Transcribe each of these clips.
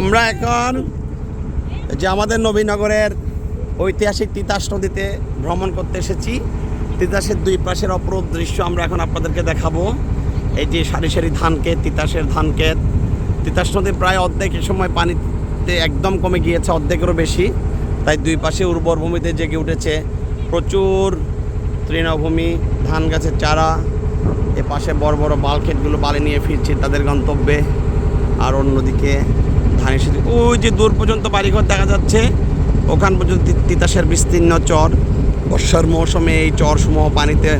আমরা এখন যে আমাদের নবীনগরের ঐতিহাসিক তিতাস নদীতে ভ্রমণ করতে এসেছি। তিতাসের দুই পাশের অপরূপ দৃশ্য আমরা এখন আপনাদেরকে দেখাবো। এই যে সারি সারি ধান ক্ষেত, তিতাসের ধান ক্ষেত। তিতাস নদী প্রায় অর্ধেক সময় পানিতে একদম কমে গিয়েছে, অর্ধেকেরও বেশি। তাই দুই পাশে উর্বর ভূমিতে জেগে উঠেছে প্রচুর তৃণভূমি, ধান গাছের চারা। এ পাশে বড় বড় বাল ক্ষেতগুলো বালি নিয়ে ফিরছে তাদের গন্তব্যে। আর অন্যদিকে ধানের সেতু ওই যে দূর পর্যন্ত বাড়িঘর দেখা যাচ্ছে, ওখান পর্যন্ত তিতাসের বিস্তীর্ণ চর। বর্ষার মৌসুমে এই চরসমূহ পানিতে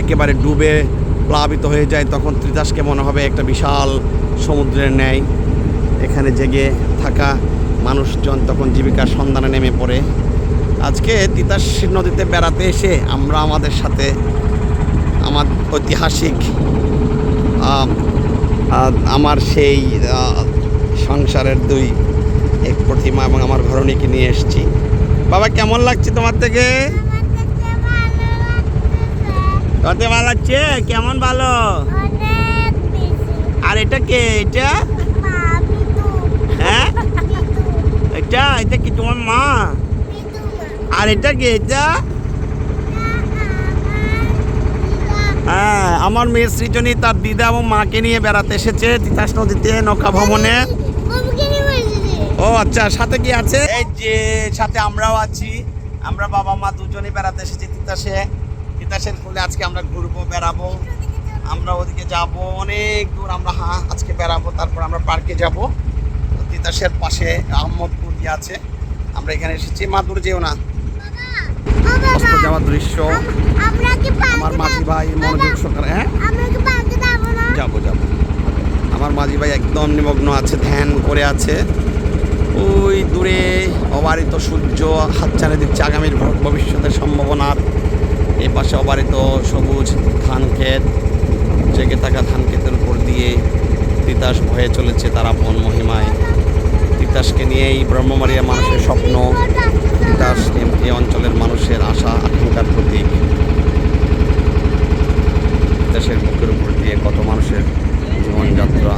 একেবারে ডুবে প্লাবিত হয়ে যায়, তখন তিতাসকে মনে হবে একটা বিশাল সমুদ্রের ন্যায়। এখানে জেগে থাকা মানুষজন তখন জীবিকার সন্ধানে নেমে পড়ে। আজকে তিতাস নদীতে বেড়াতে এসে আমরা আমাদের সাথে আমার ঐতিহাসিক আমার সেই সংসারের দুই এক প্রতিমা এবং আমার ঘরণীকে নিয়ে এসেছি। বাবা, কেমন লাগছে তোমার থেকে? তোমার ভালো লাগছে? কেমন ভালো? আর এটা কে? এটা? হ্যাঁ? এটা? এটা কি তোমার মা? আর এটা কে? এটা? হ্যাঁ আমার মেয়ে সৃজনী তার দিদা এবং মাকে নিয়ে বেড়াতে এসেছে তিতাস নদীতে নৌকা ভ্রমণে। ও আচ্ছা সাথে কি আছে? এই যে সাথে আমরাও আছি। আমরা বাবা মা দুজনেই বেড়াতে এসেছি তিতাসে। তিতাসের ফুলে আজকে আমরা ঘুরবো বেড়াবো। আমরা ওদিকে যাব অনেক দূর আমরা হ্যাঁ আজকে বেড়াবো তারপর আমরা পার্কে যাব। তিতাসের পাশে আহমদপুর দিয়ে আছে। আমরা এখানে এসেছি। মা দূর যেও না। যাওয়ার দৃশ্য আমার মাঝি ভাই মনোযোগ সহকারে হ্যাঁ যাব যাব আমার মাঝি ভাই নিমগ্ন আছে, ধ্যান করে আছে। ওই দূরে অবারিত সূর্য, হাত চালে দিচ্ছে আগামীর ভবিষ্যতের সম্ভাবনার এই পাশে অবারিত সবুজ ধান ক্ষেত জেগে থাকা ধান ক্ষেতের উপর দিয়ে তিতাস ভয়ে চলেছে তারা বন মহিমায়। তিতাসকে নিয়েই ব্রহ্মমারিয়া মানুষের স্বপ্ন। তিতাস এই অঞ্চলের মানুষের আশা, আকাঙ্ক্ষার প্রতীক। তিতাসের মুখের উপর দিয়ে কত মানুষের জীবনযাত্রা।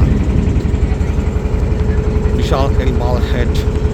বিশাল বাল হেড